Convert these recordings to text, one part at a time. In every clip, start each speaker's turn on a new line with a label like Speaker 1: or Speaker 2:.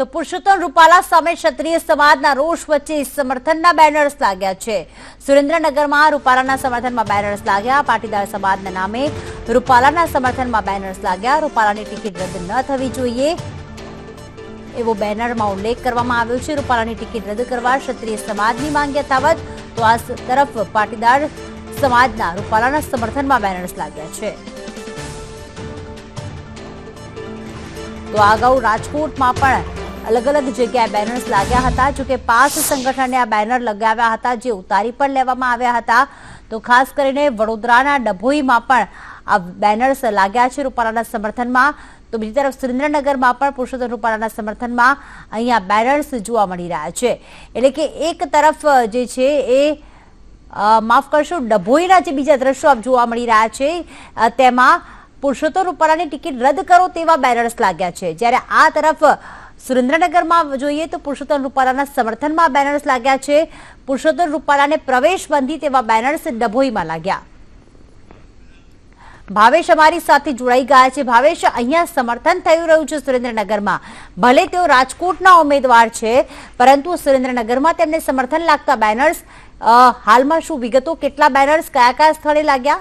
Speaker 1: તો પુરુષોત્તમ રૂપાલા સામે ક્ષત્રિય સમાજના રોષ વચ્ચે સમર્થનના બેનર્સ લાગ્યા છે. સુરેન્દ્રનગરમાં રૂપાલાના સમર્થનમાં બેનર્સ લાગ્યા. પાટીદાર સમાજના નામે રૂપાલાના સમર્થનમાં બેનર્સ લાગ્યા. રૂપાલાની ટિકિટ રદ ન થવી જોઈએ એવો બેનરમાં ઉલ્લેખ કરવામાં આવ્યો છે. રૂપાલાની ટિકિટ રદ કરવા ક્ષત્રિય સમાજની માંગ યથાવત. તો આ તરફ પાટીદાર સમાજના રૂપાલાના સમર્થનમાં બેનર્સ લાગ્યા છે. તો અગાઉ રાજકોટમાં પણ અલગ અલગ જગ્યાએ બેનર્સ લાગ્યા હતા. જોકે પાસ સંગઠને આ બેનર લગાવ્યા હતા જે ઉતારી પણ લેવામાં આવ્યા હતા. તો ખાસ કરીને વડોદરાના ડભોઈમાં પણ આ બેનર્સ લાગ્યા છે રૂપાલાના સમર્થનમાં. તો બીજી તરફ સુરેન્દ્રનગરમાં પણ પુરુષોત્તમ રૂપાલાના સમર્થનમાં અહીંયા બેનર્સ જોવા મળી રહ્યા છે. એટલે કે એક તરફ જે છે એ માફ કરશો, ડભોઈના જે બીજા દ્રશ્યો આપ જોવા મળી રહ્યા છે તેમાં પુરુષોત્તમ રૂપાલાની ટિકિટ રદ કરો તેવા બેનર્સ લાગ્યા છે. જ્યારે આ તરફ સુરેન્દ્રનગરમાં જોઈએ તો પુરુષોત્તમ રૂપાલાના સમર્થનમાં બેનર્સ લાગ્યા છે. પુરુષોત્તમ રૂપાલાને પ્રવેશ બંધી તેવા બેનર્સ ડભોઈમાં લાગ્યા. ભાવેશ અમારી સાથે જોડાઈ ગયા છે. ભાવેશ, અહીંયા સમર્થન થઈ રહ્યું છે સુરેન્દ્રનગરમાં. ભલે તેઓ રાજકોટના ઉમેદવાર છે, પરંતુ સુરેન્દ્રનગરમાં તેમને સમર્થન લાગતા બેનર્સ હાલમાં શું વિગતો? કેટલા બેનર્સ કયા કયા સ્થળે લાગ્યા?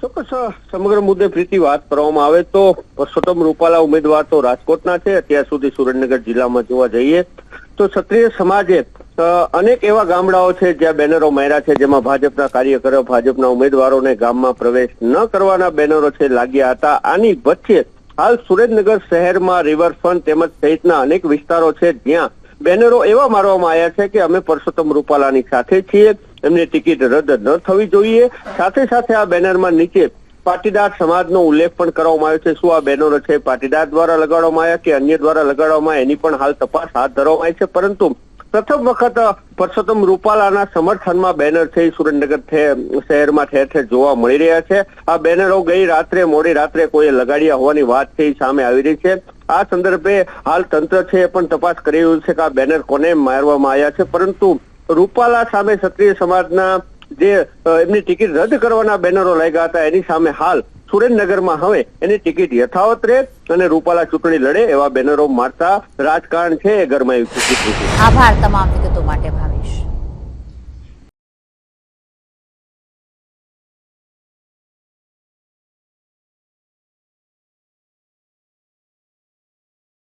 Speaker 2: ચોક્કસ સમગ્ર મુદ્દે પ્રીતિ વાત કરવામાં આવે તો પરસોત્તમ રૂપાલા ઉમેદવાર તો રાજકોટના છે. અત્યાર સુધી સુરેન્દ્રનગર જિલ્લામાં જોવા જઈએ તો ક્ષત્રિય સમાજે અનેક એવા ગામડાઓ છે જ્યાં બેનરો માર્યા છે, જેમાં ભાજપના કાર્યકરો, ભાજપના ઉમેદવારોને ગામમાં પ્રવેશ ન કરવાના બેનરો છે, લાગ્યા હતા. આની વચ્ચે હાલ સુરેન્દ્રનગર શહેરમાં રિવરફ્રન્ટ તેમજ સહિતના અનેક વિસ્તારો છે, જ્યાં બેનરો એવા મારવામાં આવ્યા છે કે અમે પરસોત્તમ રૂપાલાની સાથે છીએ. એમની ટિકિટ રદ ન થવી જોઈએ. સાથે સાથે આ બેનરમાં નીચે પાટીદાર સમાજનો ઉલ્લેખ પણ કરવામાં આવ્યો છે. શું આ બેનરો છે પાટીદાર દ્વારા લગાડવામાં આવ્યા કે અન્ય દ્વારા લગાડવામાં? એની પણ હાલ તપાસ હાથ ધરવામાં આવી છે. પરંતુ પ્રથમ વખત પરસોત્તમ રૂપાલાના સમર્થનમાં બેનર છે. સુરેન્દ્રનગર શહેરમાં ઠેર ઠેર જોવા મળી રહ્યા છે. આ બેનરો ગઈ રાત્રે, મોડી રાત્રે કોઈએ લગાડ્યા હોવાની વાત છે સામે આવી રહી છે. આ સંદર્ભે હાલ તંત્ર છે એ પણ તપાસ કરી રહ્યું છે કે આ બેનર કોને મારવામાં આવ્યા છે. પરંતુ રૂપાલા સામે ક્ષત્રિય સમાજના જે એમની ટિકિટ રદ કરવાના બેનરો લાગ્યા હતા, એની સામે હાલ સુરેન્દ્રનગરમાં હવે એની ટિકિટ યથાવત રહે અને રૂપાલા ચૂંટણી લડે એવા બેનરો મારતા રાજકારણ છે એ ગરમાયું છે.
Speaker 1: આભાર તમામ વિગતો માટે ભાવેશ